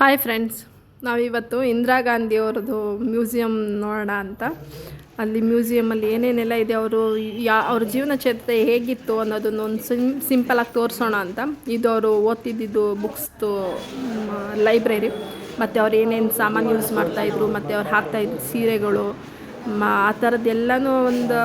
Hi friends ನಾವಿವತ್ತು Indira ಗಾಂಧಿಯವ್ರದ್ದು museum ನೋಡೋಣ ಅಂತ. ಅಲ್ಲಿ ಮ್ಯೂಸಿಯಮಲ್ಲಿ ಏನೇನೆಲ್ಲ ಇದೆ, ಅವರು ಯಾ, ಅವ್ರ ಜೀವನ ಚರಿತ್ರೆ ಹೇಗಿತ್ತು ಅನ್ನೋದನ್ನ ಒಂದು ಸಿಂ ಸಿಂಪಲಾಗಿ ತೋರಿಸೋಣ ಅಂತ. ಇದು ಅವರು ಓದ್ತಿದ್ದಿದ್ದು ಬುಕ್ಸ್ದು ಲೈಬ್ರರಿ. ಮತ್ತು ಅವ್ರು ಏನೇನು ಸಾಮಾನು ಯೂಸ್ ಮಾಡ್ತಾಯಿದ್ರು ಮತ್ತು ಅವ್ರು ಹಾಕ್ತಾಯಿದ್ದ ಸೀರೆಗಳು ಆ ಥರದ್ದೆಲ್ಲನೂ ಒಂದು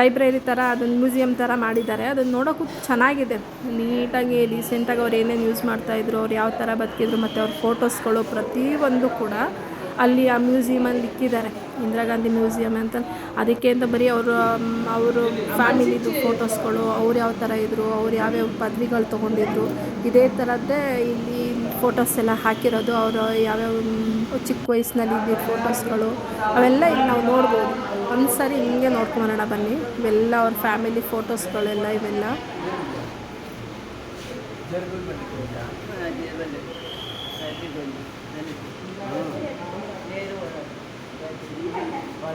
ಲೈಬ್ರರಿ ಥರ ಅದೊಂದು ಮ್ಯೂಸಿಯಂ ಥರ ಮಾಡಿದ್ದಾರೆ. ಅದನ್ನು ನೋಡೋಕ್ಕೂ ಚೆನ್ನಾಗಿದೆ. ನೀಟಾಗಿ ರೀಸೆಂಟಾಗಿ ಅವ್ರು ಏನೇನು ಯೂಸ್ ಮಾಡ್ತಾಯಿದ್ರು ಅವ್ರು ಯಾವ ಥರ ಬದುಕಿದ್ರು, ಮತ್ತು ಅವ್ರ ಫೋಟೋಸ್ಗಳು ಪ್ರತಿಯೊಂದು ಕೂಡ ಅಲ್ಲಿ ಆ ಮ್ಯೂಸಿಯಮಲ್ಲಿ ಇಕ್ಕಿದ್ದಾರೆ. ಇಂದಿರಾ ಗಾಂಧಿ ಮ್ಯೂಸಿಯಮ್ ಅಂತ. ಅದಕ್ಕೆ ಅಂತ ಬರೀ ಅವರು ಅವರು ಫ್ಯಾಮಿಲಿದು ಫೋಟೋಸ್ಗಳು ಅವ್ರು ಯಾವ ಥರ ಇದ್ದರು ಅವ್ರು ಯಾವ್ಯಾವ ಪದವಿಗಳು ತೊಗೊಂಡಿದ್ರು. ಇದೇ ಥರದ್ದೇ ಇಲ್ಲಿ ಫೋಟೋಸ್ ಎಲ್ಲ ಹಾಕಿರೋದು. ಅವರು ಯಾವ್ಯಾವ ಚಿಕ್ಕ ವಯಸ್ಸಿನಲ್ಲಿ ಇದ್ದಿದ್ದ ಫೋಟೋಸ್ಗಳು ಅವೆಲ್ಲ ಇಲ್ಲಿ ನಾವು ನೋಡ್ಬೋದು. ಒಂದು ಸಾರಿ ಹಿಂಗೆ ನೋಡ್ಕೊಂಡೋಣ ಬನ್ನಿ. ಇವೆಲ್ಲ ಅವ್ರ ಫ್ಯಾಮಿಲಿ ಫೋಟೋಸ್ಗಳೆಲ್ಲ ಇವೆಲ್ಲ.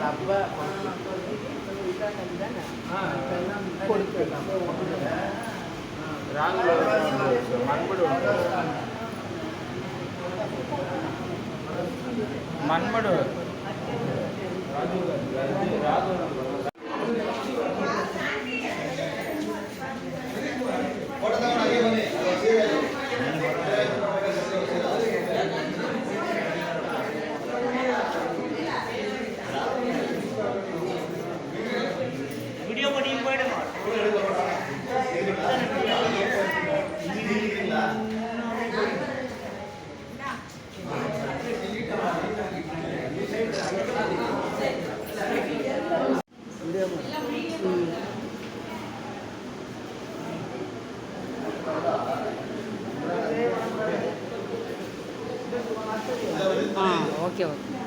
அப்பா மன்மடு மன்மடு ராஜு ராஜு ಬೇಡ ಹಾಂ ಓಕೆ ಓಕೆ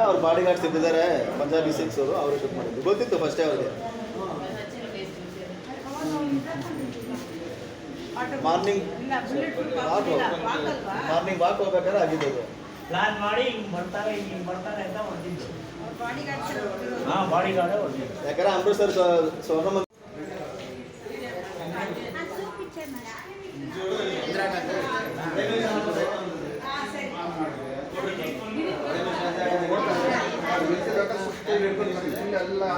ಬಾಡಿ ಗಾರ್ಡ್ಸ್ ಇದ್ದಿದ್ದಾರೆ ಪಂಜಾಬಿ ಸಿಕ್ಸ್ ಅವರು ಅವರು ಶೂಟ್ ಮಾಡಿದ್ರು ಗೊತ್ತಿತ್ತು ಫಸ್ಟೇ ಅವ್ರಿಗೆ. ಮಾರ್ನಿಂಗ್ ಮಾರ್ನಿಂಗ್ ವಾಕ್ ಹೋಗ್ಬೇಕಾದ್ರೆ ಆಗಿದ್ದು ಅದು. ಪ್ಲಾನ್ ಮಾಡಿ ಹಿಂಗ್ ಬರ್ತಾರೆ ಹಿಂಗ್ ಬರ್ತಾರೆ ಅಂತ ಹೊರಟಿದ್ದು. ಹಾ ಬಾಡಿ ಗಾರ್ಡ್ ಹೊರಟಿದ್ದು. ಯಾಕಂದ್ರೆ ಅಮೃತ್ಸರ್ ಸ್ವರ್ಣ ಮಂದಿರ